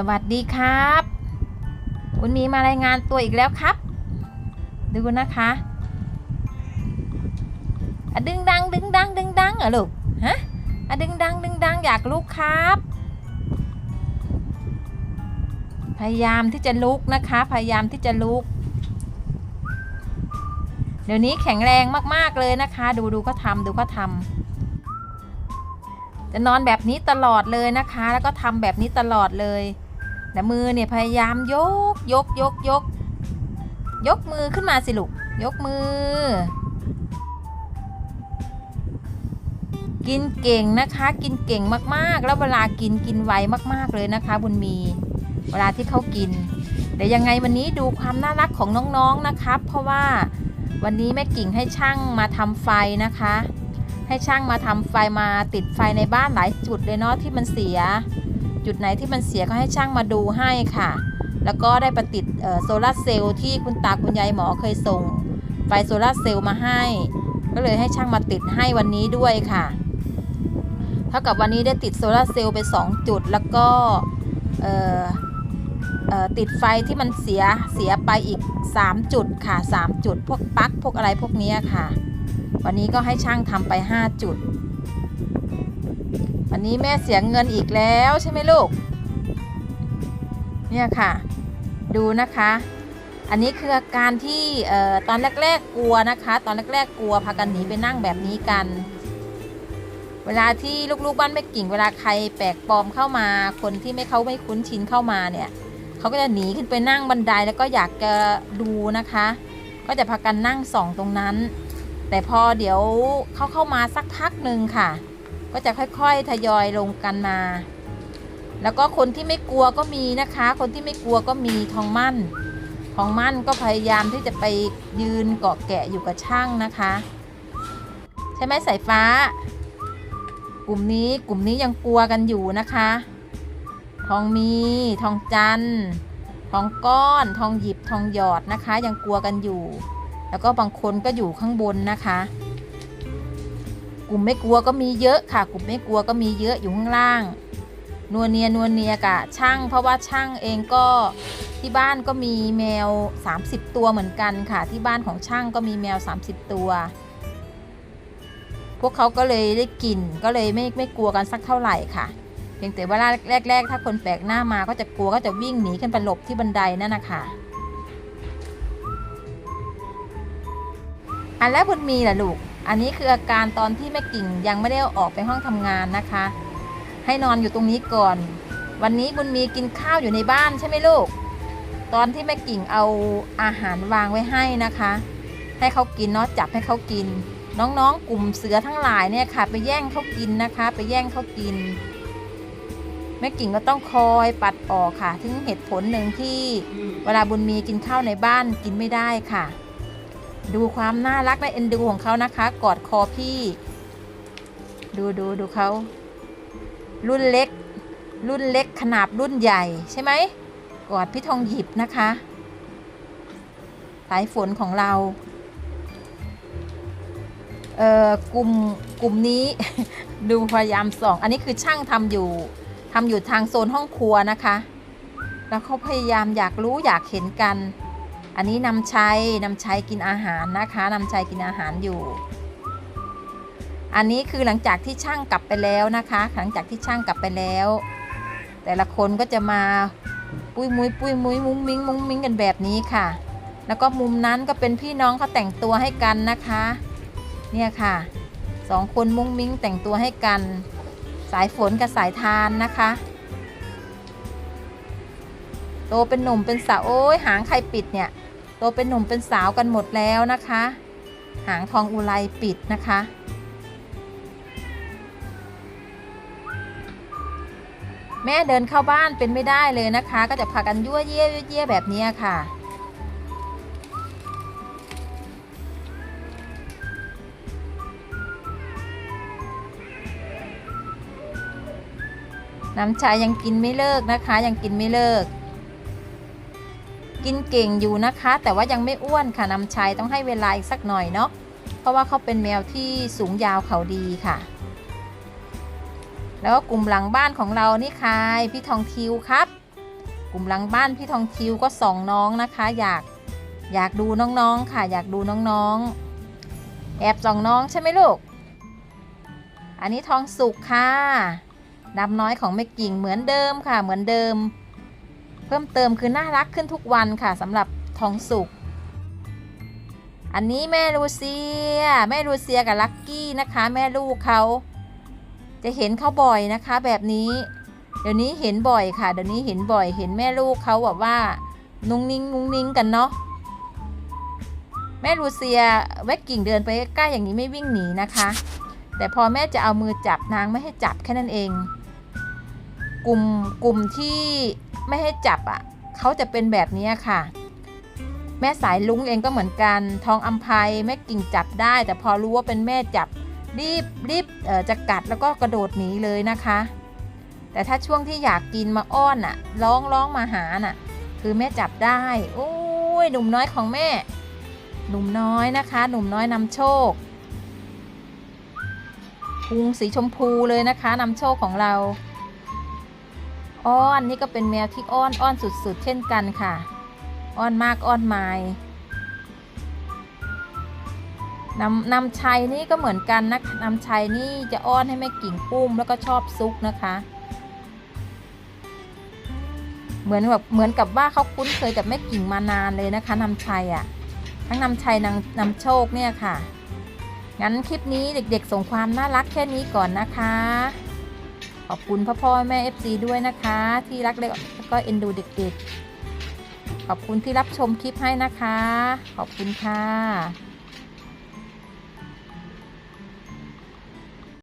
สวัสดีครับ คุณมีมารายงานตัวอีกแล้วครับ ดูนะคะอะดึงดังดึงดังดึงดังเหรอลูกฮะอะดึงดังดึงดังอยากลุกครับ พยายามที่จะลุกนะคะ พยายามที่จะลุก เดี๋ยวนี้แข็งแรงมากๆเลยนะคะ ดูดูเขาทำดูเขาทำจะนอนแบบนี้ตลอดเลยนะคะ แล้วก็ทำแบบนี้ตลอดเลย แต่มือเนี่ยพยายามยกยกยกยก ยกมือขึ้นมาสิลูกยกมือ กินเก่งนะคะ กินเก่งมากๆ แล้วเวลากินกินไวมากๆเลยนะคะ บุญมี เวลาที่เขากินเดี๋ยวยังไงวันนี้ดูความน่ารักของน้องๆนะครับ เพราะว่าวันนี้แม่กิ่งให้ช่างมาทำไฟนะคะ ให้ช่างมาทำไฟมาติดไฟในบ้านหลายจุดเลยเนาะที่มันเสีย จุดไหนที่มันเสียก็ให้ช่างมาดูให้ค่ะ แล้วก็ได้ประติดโซลาร์เซลล์ที่คุณตาคุณยายหมอเคยส่งไฟโซลาร์เซลล์มาให้ ก็เลยให้ช่างมาติดให้วันนี้ด้วยค่ะ เท่ากับวันนี้ได้ติดโซลาร์เซลล์ไป 2 จุด แล้วก็ติดไฟที่มันเสียเสียไปอีก 3 จุดค่ะ 3 จุด พวกปลั๊กพวกอะไรพวกนี้ค่ะ วันนี้ก็ให้ช่างทำไป 5 จุด วันนี้แม่เสียเงินอีกแล้วใช่ไหมลูก เนี่ยค่ะ ดูนะคะ อันนี้คืออาการที่ออตอนแรก ๆ กลัวนะคะ ตอนแรก ๆ กลัวพากันหนีไปนั่งแบบนี้กัน เวลาที่ลูกๆบ้านไม่กิ่ง เวลาใครแปลกปลอมเข้ามา คนที่ไม่เขาไม่คุ้นชินเข้ามาเนี่ยเขาก็จะหนีขึ้นไปนั่งบันไดแล้วก็อยากจะดูนะคะ ก็จะพากันนั่งส่องตรงนั้น แต่พอเดี๋ยวเขาเข้ามาสักพักหนึ่งค่ะ ก็จะค่อยๆทยอยลงกันมา แล้วก็คนที่ไม่กลัวก็มีนะคะ คนที่ไม่กลัวก็มีทองมั่น ทองมั่นก็พยายามที่จะไปยืนเกาะแกะอยู่กับช่างนะคะ ใช่ไหมสายฟ้า กลุ่มนี้กลุ่มนี้ยังกลัวกันอยู่นะคะ ทองมี ทองจันทร์ทองก้อน ทองหยิบทองหยอดนะคะ ยังกลัวกันอยู่ แล้วก็บางคนก็อยู่ข้างบนนะคะ กลุ่มไม่กลัวก็มีเยอะค่ะ กลุ่มไม่กลัวก็มีเยอะอยู่ข้างล่างนัวเนียนัวเนียกะช่างเพราะว่าช่างเองก็ที่บ้านก็มีแมว 30 ตัวเหมือนกันค่ะ ที่บ้านของช่างก็มีแมว 30 ตัว พวกเขาก็เลยได้กลิ่นก็เลยไม่ไม่กลัวกันสักเท่าไหร่ค่ะเพียงแต่ว่าแรก ๆ ถ้าคนแปลกหน้ามาก็จะกลัวก็จะวิ่งหนีขึ้นไปหลบที่บันไดนั่นนะคะอันแรกบุญมีล่ะลูก อันนี้คืออาการตอนที่แม่กิ่งยังไม่ได้ออกไปห้องทำงานนะคะ ให้นอนอยู่ตรงนี้ก่อน วันนี้บุญมีกินข้าวอยู่ในบ้านใช่ไหมลูก ตอนที่แม่กิ่งเอาอาหารวางไว้ให้นะคะ ให้เขากินเนาะจับให้เขากิน น้องๆ กลุ่มเสือทั้งหลายเนี่ยค่ะ ไปแย่งเขากินนะคะ ไปแย่งเขากินแม่กิ่งก็ต้องคอยปัดออกค่ะ ถึงเหตุผลหนึ่งที่เวลาบุญมีกินข้าวในบ้านกินไม่ได้ค่ะ ดูความน่ารักและเอ็นดูของเขานะคะ กอดคอพี่ ดูดูดูเขารุ่นเล็ก รุ่นเล็กขนาบรุ่นใหญ่ใช่ไหมกอดพี่ทองหยิบนะคะ สายฝนของเราเอ่อกลุ่มกลุ่มนี้ ดูพยายามส่อง อันนี้คือช่างทำอยู่ทำอยู่ทางโซนห้องครัวนะคะ แล้วเขาพยายามอยากรู้อยากเห็นกัน อันนี้นำชัยนำชัยกินอาหารนะคะนำชัยกินอาหารอยู่ อันนี้คือหลังจากที่ช่างกลับไปแล้วนะคะ หลังจากที่ช่างกลับไปแล้ว แต่ละคนก็จะมาปุ้ยมุ้ยปุ้ยมุ้ยมุ้งมิ้งมุ้งมิ้งกันแบบนี้ค่ะ แล้วก็มุมนั้นก็เป็นพี่น้องเขาแต่งตัวให้กันนะคะ เนี่ยค่ะสองคนมุ้งมิ้งแต่งตัวให้กัน สายฝนกับสายทานนะคะโตเป็นหนุ่มเป็นสาวโอ้ยหางใครปิดเนี่ย โตเป็นหนุ่มเป็นสาวกันหมดแล้วนะคะ หางทองอุไรปิดนะคะ แม่เดินเข้าบ้านเป็นไม่ได้เลยนะคะ ก็จะพากันยั่วเยี่ยยั่วเยี่ยแบบนี้ค่ะน้ำชายังกินไม่เลิกนะคะ ยังกินไม่เลิก กินเก่งอยู่นะคะ แต่ว่ายังไม่อ้วนค่ะนำชายต้องให้เวลาอีกสักหน่อยเนาะเพราะว่าเขาเป็นแมวที่สูงยาวเขาดีค่ะ แล้วก็กลุ่มหลังบ้านของเรานี่ใครพี่ทองทิวครับ กลุ่มหลังบ้านพี่ทองทิวก็ส่องน้องนะคะ อยากอยากดูน้องๆค่ะ อยากดูน้องๆ แอบส่องน้องใช่ไหมลูก อันนี้ทองสุกค่ะดำน้อยของแม่กิ่งเหมือนเดิมค่ะเหมือนเดิม เพิ่มเติมคือน่ารักขึ้นทุกวันค่ะสำหรับทองสุก อันนี้แม่ลูเซีย แม่ลูเซียกับลักกี้นะคะ แม่ลูกเขาจะเห็นเขาบ่อยนะคะ แบบนี้ เดี๋ยวนี้เห็นบ่อยค่ะ เดี๋ยวนี้เห็นบ่อย เห็นแม่ลูกเขาแบบว่า นุ่งนิ่งนุ่งนิ่งกันเนาะ แม่ลูเซียแวกกิ่งเดินไปใกล้อย่างนี้ไม่วิ่งหนีนะคะ แต่พอแม่จะเอามือจับนางไม่ให้จับแค่นั้นเอง กลุ่มกลุ่มที่ไม่ให้จับอะ่ะเขาจะเป็นแบบนี้ค่ะ แม่สายลุงเองก็เหมือนกัน ทองอัมภัยแม่กิ่งจับได้ แต่พอรู้ว่าเป็นแม่จับรีบรีบจะกัดแล้วก็กระโดดหนีเลยนะคะ แต่ถ้าช่วงที่อยากกินมาอ้อนอะร้องร้องมาหาน่ะ คือแม่จับได้โอ้ยหนุ่มน้อยของแม่ หนุ่มน้อยนะคะ หนุ่มน้อยนำโชคพุงสีชมพูเลยนะคะนำโชคของเรา อ้อนนี่ก็เป็นแมวที่อ้อนอ้อนสุดๆ เช่นกันค่ะ อ้อนมากอ้อนไมายนำนำชัยนี่ก็เหมือนกันนะนำชัยนี่จะอ้อนให้แม่กิ่งปุ้มแล้วก็ชอบซุกนะคะ เหมือนแบบเหมือนกับว่าเขาคุ้นเคยกับแม่กิ่งมานานเลยนะคะนำชัยอะ่ะ ทั้งนำชัยนำนำโชคเนี่ยค่ะ งั้นคลิปนี้เด็กๆส่งความน่ารักแค่นี้ก่อนนะคะ ขอบคุณพ่อพ่อแม่เอฟซีด้วยนะคะ ที่รักและก็เอ็นดูเด็กๆ ขอบคุณที่รับชมคลิปให้นะคะ ขอบคุณค่ะ